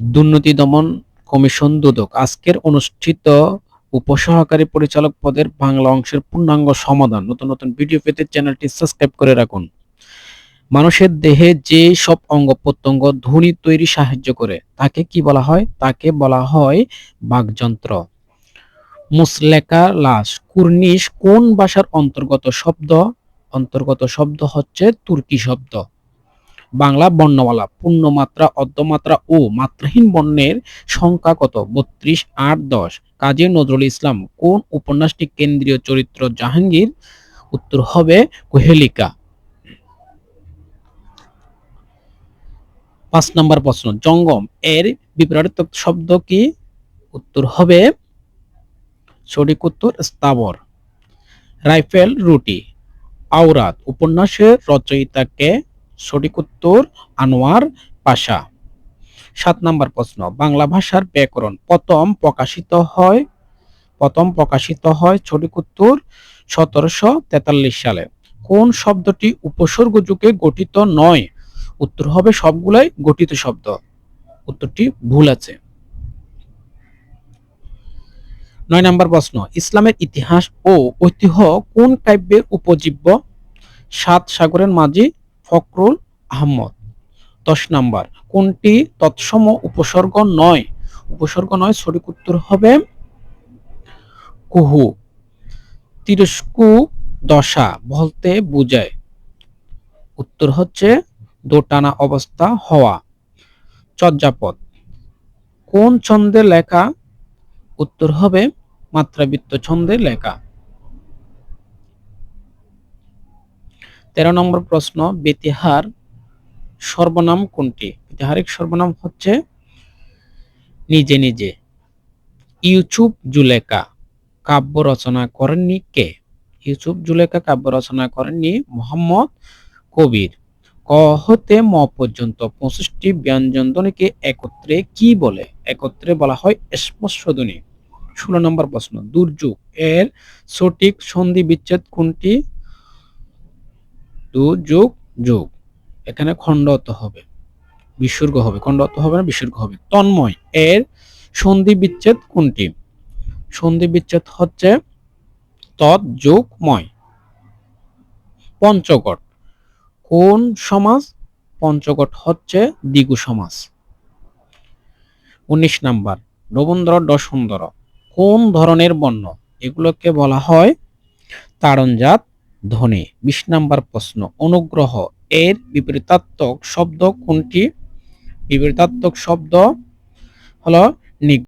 দুর্নীতি দমন কমিশন দুদক। আজকের অনুষ্ঠিত উপসহকারী পরিচালক পদের বাংলা অংশের পূর্ণাঙ্গ সমাধান। নতুন নতুন ভিডিও পেতে চ্যানেলটি সাবস্ক্রাইব করে রাখুন। মানুষের দেহে যে সব অঙ্গ প্রত্যঙ্গ ধ্বনি তৈরি সাহায্য করে, তাকে কি বলা হয়? তাকে বলা হয় বাকযন্ত্র। মুসলেকা লাশ, কুর্নিশ কোন ভাষার অন্তর্গত শব্দ? অন্তর্গত শব্দ হচ্ছে তুর্কি শব্দ। বাংলা বর্ণমালা, পূর্ণমাত্রা, অর্ধমাত্রা ও মাত্রাহীন বর্ণের সংখ্যা কত? বত্রিশ, আট, দশ। কাজী নজরুল ইসলাম, কোন উপন্যাসটি কেন্দ্রীয় চরিত্র জাহাঙ্গীর? উত্তর হবে কোহেলিকা। পাঁচ নম্বর প্রশ্ন, জঙ্গম এর বিপরীতার্থক শব্দ কি? উত্তর হবে সঠিক উত্তর স্থাবর রাইফেল রুটি। আওরাত উপন্যাসের রচয়িতাকে সঠিক উত্তর আনোয়ার পাশা। সাত নম্বর প্রশ্ন, বাংলা ভাষার ব্যাকরণ প্রথম প্রকাশিত হয়, প্রথম প্রকাশিত হয় সঠিক উত্তর সতেরোশো তেতাল্লিশ সালে। কোন শব্দটি উপসর্গ যুগে গঠিত নয়? উত্তর হবে সবগুলাই গঠিত শব্দ। উত্তরটি ভুল আছে। নয় নম্বর প্রশ্ন, ইসলামের ইতিহাস ও ঐতিহ্য কোন কাব্যের উপজীব্য? সাত সাগরের মাঝি ফখরুল আহমদ। দশ নাম্বার, কোনটি তৎসম উপসর্গ নয়? উপসর্গ নয় সঠিক উত্তর হবে কুহু। তিরস্কু দশা বলতে বোঝায়। উত্তর হচ্ছে দোটানা অবস্থা হওয়া। চর্যাপদ, কোন ছন্দে লেখা? উত্তর হবে মাত্রাবৃত্ত ছন্দে লেখা। তেরো নম্বর প্রশ্ন, বেতিহার সর্বনাম কোনটি? বেতিহারিক সর্বনাম হচ্ছে নিজে নিজে। ইউচুব জুলেকা কাব্য রচনা করেননি কে? ইউসুফ জুলেখা কাব্য রচনা করেননি মোহাম্মদ কবির। ক হতে ম পর্যন্ত পঁচিশটি ব্যঞ্জন ধ্বনিকে একত্রে কি বলে? একত্রে বলা হয় স্পর্শধ্বনি। ষোলো নম্বর প্রশ্ন, দুর্যোগ এর সঠিক সন্ধি বিচ্ছেদ কোনটি? দুযোগ যোগ এখানে খণ্ডত হবে, বিসর্গ হবে। খণ্ডত হবে না, বিসর্গ হবে। তন্ময়, এর সন্ধি বিচ্ছেদ কোনটি? সন্ধি বিচ্ছেদ হচ্ছে তৎ যোগময় পঞ্চকট, কোন সমাজ পঞ্চকট হচ্ছে দ্বিগু সমাজ উনিশ নাম্বার রবীন্দ্র দশন্দর, কোন ধরনের বর্ণ? এগুলোকে বলা হয় তারণজাত ধ্বনি। বিশ নাম্বার প্রশ্ন অনুগ্রহ এর বিপরীতাত্মক শব্দ কোনটি? বিপরীতাত্মক শব্দ হলো